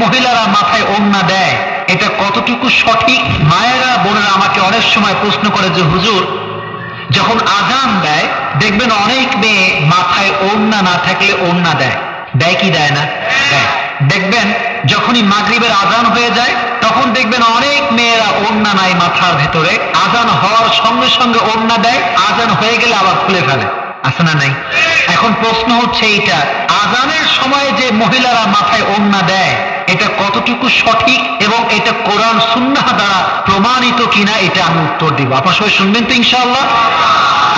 মহিলারা মাথায় ওড়না দেয়। এটা কতটুকু সঠিক? মায়েরা, বোনেরা আমাকে অনেক সময় প্রশ্ন করে যে, হুজুর, যখন আজান দেয়, দেখবেন অনেক মেয়ে মাথায় ওড়না না থাকলে ওড়না দেয়। দেয় কি দেয় না। দেখবেন যখনই মাগরিবের আজান হয়ে যায়, তখন দেখবেন অনেক মেয়েরা ওড়না নাই মাথার ভেতরে। আজান হওয়ার সঙ্গে সঙ্গে ওড়না দেয়, আজান হয়ে গেলে আবার খুলে ফেলে। আছে না নাই? এখন প্রশ্ন হচ্ছে এইটা, আজানের সময় যে মহিলারা মাথায় ওড়না দেয় এটা কতটুকু সঠিক এবং এটা কোরআন সুন্নাহ দ্বারা প্রমাণিত কিনা, এটা আমি উত্তর দিব। আপনার সবাই শুনবেন তো ইনশাআল্লাহ?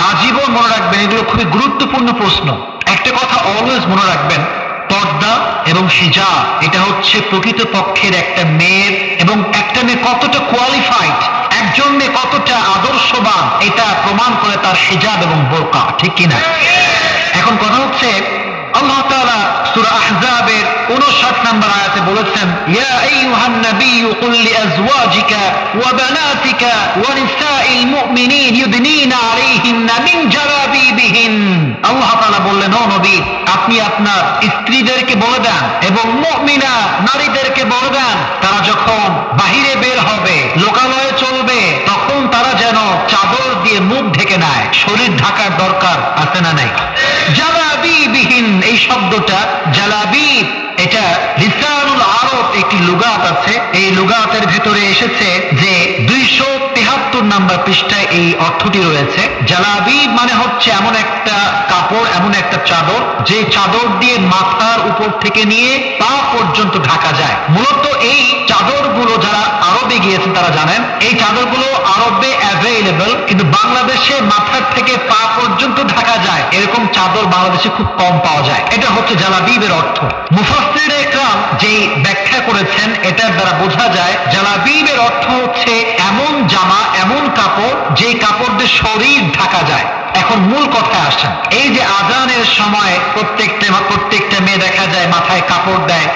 আজীবন মনে রাখবেন, এগুলো খুবই গুরুত্বপূর্ণ প্রশ্ন। একটা কথা অলওয়েজ মনে রাখবেন, পর্দা এবং হিজাব, এটা হচ্ছে প্রকৃত পক্ষের একটা মেয়ের এবং একটা মেয়ে কতটা কোয়ালিফাইড একজন মেয়ে কতটা আদর্শবান, এটা প্রমাণ করে তার হিজাব এবং বোরকা, ঠিক কিনা? এখন কথা হচ্ছে, আল্লাহ তাআলা সূরা আহজাবের 59 নম্বর আয়াতে বলেছেন আইয়ুহান নাবিয়্যু কুল লিআজওয়াজিকা ওয়া বানাতিকা ওয়া নিসাইল মুমিনিন ইউদনিনা আলাইহিন্না জালাবিবিহিন। আল্লাহ তাআলা বললেন, ও নবী, আপনি আপনার স্ত্রীদেরকে বলে দেন এবং মুমিনা নারীদেরকে বলে দেন, তারা যখন বাহিরে বের হবে, লোকালয়ে চলবে, তখন তারা যেন চাদর দিয়ে মুখ ঢেকে নেয়। শরীর ঢাকার দরকার আছে না নাই? জালাবিবিহীন এই শব্দটা, জালাবিব, এটা লিসানুল আরব একটি লুগাত আছে। এই লুগাতের ভেতরে এসেছে যে দুইশো তেহাত্তর নাম্বার পৃষ্ঠায় এই অর্থটি রয়েছে। জালাবিব মানে হচ্ছে এমন একটা কাপড়, এমন একটা চাদর, যে চাদর দিয়ে মাথার উপর থেকে নিয়ে পা পর্যন্ত ঢাকা যায়। মূলত এই চাদরগুলো যারা আরবে গিয়েছেন, তারা জানেন, এই চাদরগুলো আরবে অ্যাভেলেবল কিন্তু বাংলাদেশে মাথার থেকে পা পর্যন্ত ঢাকা যায়, এরকম চাদর বাংলাদেশে খুব কম পাওয়া যায়। এটা হচ্ছে জালাবিবের অর্থ। মুফাসসির একরাম যেই ব্যাখ্যা করেছেন, এটার দ্বারা বোঝা যায় জালাবিবের অর্থ হচ্ছে এমন জামা, এমন কাপড় যে কাপড় দিয়ে শরীর ঢাকা যায়। এখন মূল কথায় আসেন। এই যে আজানের সময় প্রত্যেকটা প্রত্যেকটা মেয়ে দেখা যায় মাথায় কাপড় দেয়,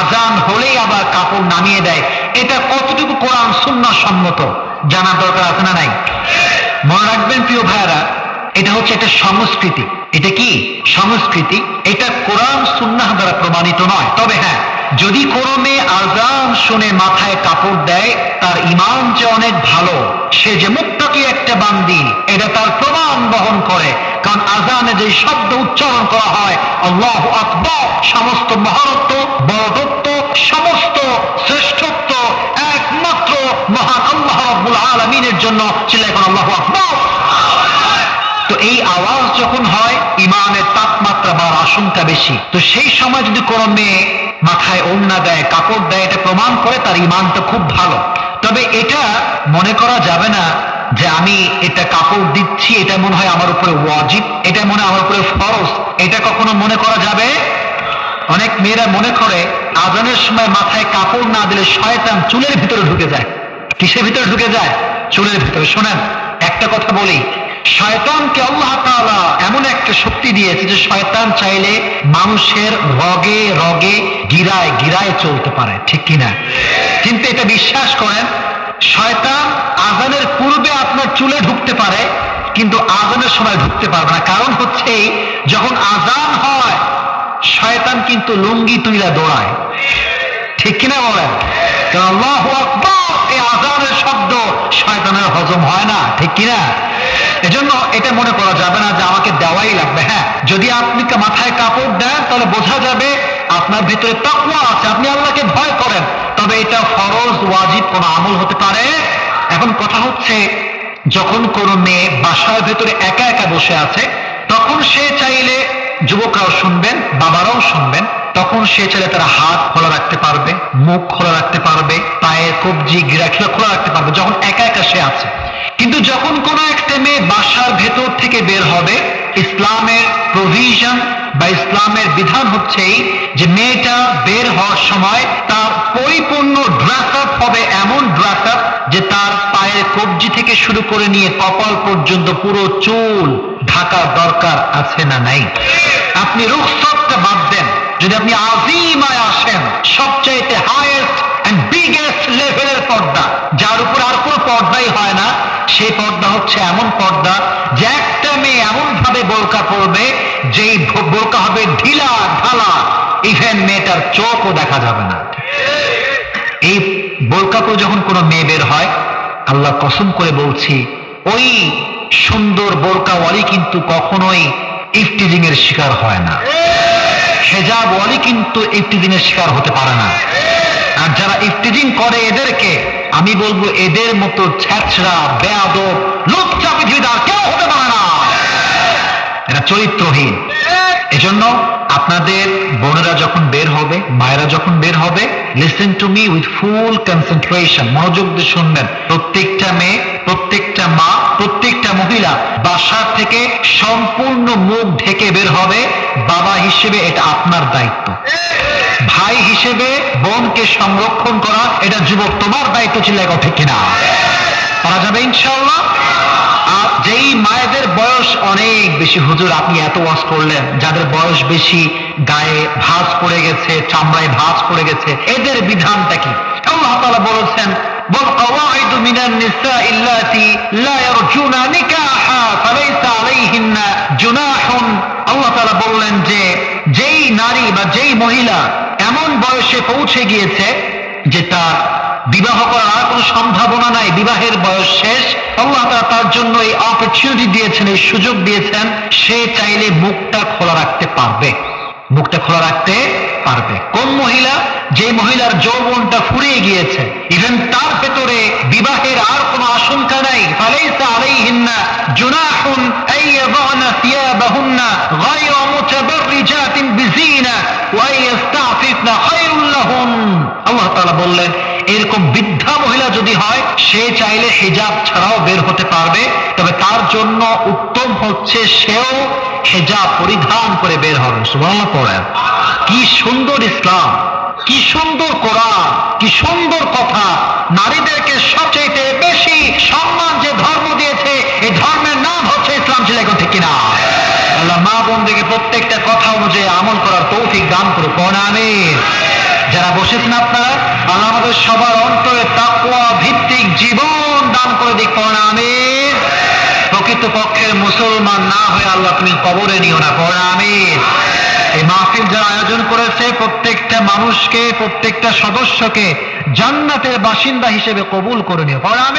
আজান হলেই আবার কাপড় নামিয়ে দেয়। এটা কতটুকু কোরআন শূন্য সম্মত? জানার দরকার আছে না নাই? মনে রাখবেন প্রিয় ভাইরা এটা হচ্ছে একটা সংস্কৃতি। এটা কি? সংস্কৃতি। এটা কোরআন সুন্নাহ দ্বারা প্রমাণিত নয়। তবে হ্যাঁ যদি কোনো মেয়ে আজান শুনে মাথায় কাপড় দেয়, তার ইমান যে অনেক ভালো, সে যে মুক্তাকি একটা বান্দি, এটা তার প্রমাণ বহন করে। কারণ আজানে যে শব্দ উচ্চারণ করা হয়, আল্লাহ আকবর, সমস্ত মহারত্ব বড়ত্ব সমস্ত শ্রেষ্ঠত্ব একমাত্র মহান আল্লাহ রব্বুল আলমিনের জন্য। ছিল এখন আল্লাহ আকবর। তো এই আওয়াজ যখন হয়, ইমানের তাপমাত্রা বা আশঙ্কা বেশি। তো সেই সময় যদি কোনো মেয়ে মাথায় ওড়না দেয়, কাপড় দেয়, এটা প্রমাণ করে তার ইমান তো খুব ভালো। তবে এটা মনে করা যাবে না যে আমি এটা কাপড় দিচ্ছি, এটা মনে হয় আমার উপরে ওয়াজিব, এটা মনে আমার উপরে ফরজ। এটা কখনো মনে করা যাবে? অনেক মেয়েরা মনে করে, আজানের সময় মাথায় কাপড় না দিলে শয়তান চুলের ভিতরে ঢুকে যায়। কিসের ভিতরে ঢুকে যায়? চুলের ভিতরে। শোনেন, একটা কথা বলি। শয়তানকে আল্লাহ তাআলা এমন একটা শক্তি দিয়েছে যে শয়তান চাইলে মানুষের রগে রগে গিরায় গিরায় চলতে পারে, ঠিক কিনা? কিন্তু এটা বিশ্বাস করেন, শয়তান আজানের পূর্বে আপনার চুলে ঢুকতে পারে, কিন্তু আজানের সময় ঢুকতে পারবে না। কারণ হচ্ছে যখন আজান হয়, শয়তান কিন্তু লুঙ্গি তুইলা দৌড়ায়। ঠিক কিনা বলেন? আল্লাহু আকবার, এই আজানের শব্দ শয়তানের হজম হয় না, ঠিক কিনা? এজন্য এটা মনে করা যাবে না যে আমাকে দেওয়াই লাগবে। হ্যাঁ যদি আপনি মাথায় কাপড় দেন, তাহলে বোঝা যাবে আপনার ভিতরে তাকুয়া আছে। আপনি আল্লাহকে ভয় করেন। তবে এটা ফরজ, ওয়াজিব কোন আমল হতে পারে। এখন কথা হচ্ছে, যখন কোনো মেয়ে বাসার ভেতরে একা একা বসে আছে, তখন সে চাইলে যুবকরাও শুনবেন, বাবারাও শুনবেন, তখন সে ছেলে তারা হাত খোলা রাখতে পারবে, মুখ খোলা রাখতে পারবে পায়ের কবজি গিরাখিলা খোলা রাখতে পারবে, যখন একা একা সে আছে। কিন্তু যখন কোনো একটা মেয়ে বাসার ভেতর থেকে বের হবে ইসলামের প্রভিশন বা ইসলামের বিধান হচ্ছে যে মেয়েটা বের হওয়ার সময় তার পরিপূর্ণ ড্রেস আপ হবে এমন ড্রেস আপ যে তার পায়ের কবজি থেকে শুরু করে নিয়ে কপাল পর্যন্ত পুরো চুল ঢাকার দরকার আছে না নাই? আপনি রুখসতটা বাদ দেন। যদি আপনি আজিমায় আসেন, সবচাইতে হায়েস্ট এন্ড বিগেস্ট লেভেলের পর্দা, যার উপর আর কোনো পর্দাই হয় না, সেই পর্দা হচ্ছে এমন পর্দা যে একটা মেয়ে এমন ভাবে বোরকা পড়বে যেই বোরকা হবে ঢিলা ঢালা ইভেন মেয়েটার চোখও দেখা যাবে না। এই বোরকা পরে যখন কোনো মেয়ে বের হয়, আল্লাহ কসম করে বলছি, ওই সুন্দর বোরকাওয়ালি কিন্তু কখনোই ইফটিজিং এর শিকার হয় না। হেজাব ওয়ালি কিন্তু ইফটিজিং এর শিকার হতে পারে না। আর যারা ইফটিজিং করে এদেরকে, আমি বলব, এদের মতো ছ্যাচড়া, বেয়াদব লোকচা পৃথিবীতে আর কেউ হতে পারে এটা চরিত্রহীন। এজন্য আপনাদের বোনেরা যখন বের হবে, মায়েরা যখন বের হবে listen to me with full concentration মনোযোগ দিয়ে শুনবেন। প্রত্যেকটা মেয়ে, প্রত্যেকটা মা, প্রত্যেকটা মহিলা বাসা থেকে সম্পূর্ণ মুখ ঢেকে বের হবে। বাবা হিসেবে এটা আপনার দায়িত্ব। ভাই হিসেবে বোনকে সংরক্ষণ করা, এটা যুবক তোমার দায়িত্ব ছিল এক ঠিক কিনা? পারা যাবে ইনশাল্লাহ যেই মায়েদের বয়স অনেক বেশি হুজুর আপনি এত ওয়াজ করলেন যাদের বয়স বেশি গায়ে ভাঁজ পড়ে গেছে চামড়ায় ভাঁজ পড়ে গেছে এদের বিধানটা কি আল্লাহ তাআলা বলেছেন والقواعد من النساء اللاتي لا يرجون نكاحا فليس عليهن جناح আল্লাহ তাআলা বললেন যে যেই নারী বা যেই মহিলা এমন বয়সে পৌঁছে গিয়েছে যে তার বিবাহ করার আর কোনো সম্ভাবনা নাই, বিবাহের বয়স শেষ। আল্লাহ তাআলা তার জন্য এই অপরচুনিটি দিয়েছেন, এই সুযোগ দিয়েছেন, সে চাইলে মুখটা খোলা রাখতে পারবে। মুখটা খোলা রাখতে পারবে। কোন মহিলা? যে মহিলার যৌবনটা ফুরিয়ে গিয়েছে ইভেন তার ভেতরে বিবাহের আর কোনো আশঙ্কা নাই। ফালাইসা আলাইহিন্না জুনাহুন আই ইয়াদানা থিয়াবাহুন্না গায়রা মুতাবাররিজাতিন বিজিনা ওয়া ইয়াস্তাফিফনা খায়রুল লাহুন আল্লাহ তাআলা বললেন এরকম বৃদ্ধা মহিলা যদি হয়, সে চাইলে হিজাব ছাড়াও বের হতে পারবে। তবে তার জন্য উত্তম হচ্ছে সেও হেজাব পরিধান করে বের হবে। সুবহানাল্লাহ পড়েন কি সুন্দর ইসলাম, কি সুন্দর কোরআন, কি সুন্দর কথা। নারীদেরকে সবচেয়ে বেশি সম্মান যে ধর্ম দিয়েছে এই ধর্মের নাম হচ্ছে ইসলাম ছিল এখন ঠিক কিনা? আল্লাহ মা বোনদেরকে প্রত্যেকটা কথা অনুযায়ী আমল করার তৌফিক দান করে কোন আমিন। যারা বসেছেন আপনারা, আল্লাহ আমাদের সবার অন্তরে তাকুয়া ভিত্তিক জীবন দান করে দিক আমি প্রকৃত পক্ষের মুসলমান না হয়ে আল্লাহ তুমি কবরে নিও না পড়া আমি এই মাহফিল যারা আয়োজন করেছে, প্রত্যেকটা মানুষকে, প্রত্যেকটা সদস্যকে জান্নাতের বাসিন্দা হিসেবে কবুল করে নিও পড়া আমিন।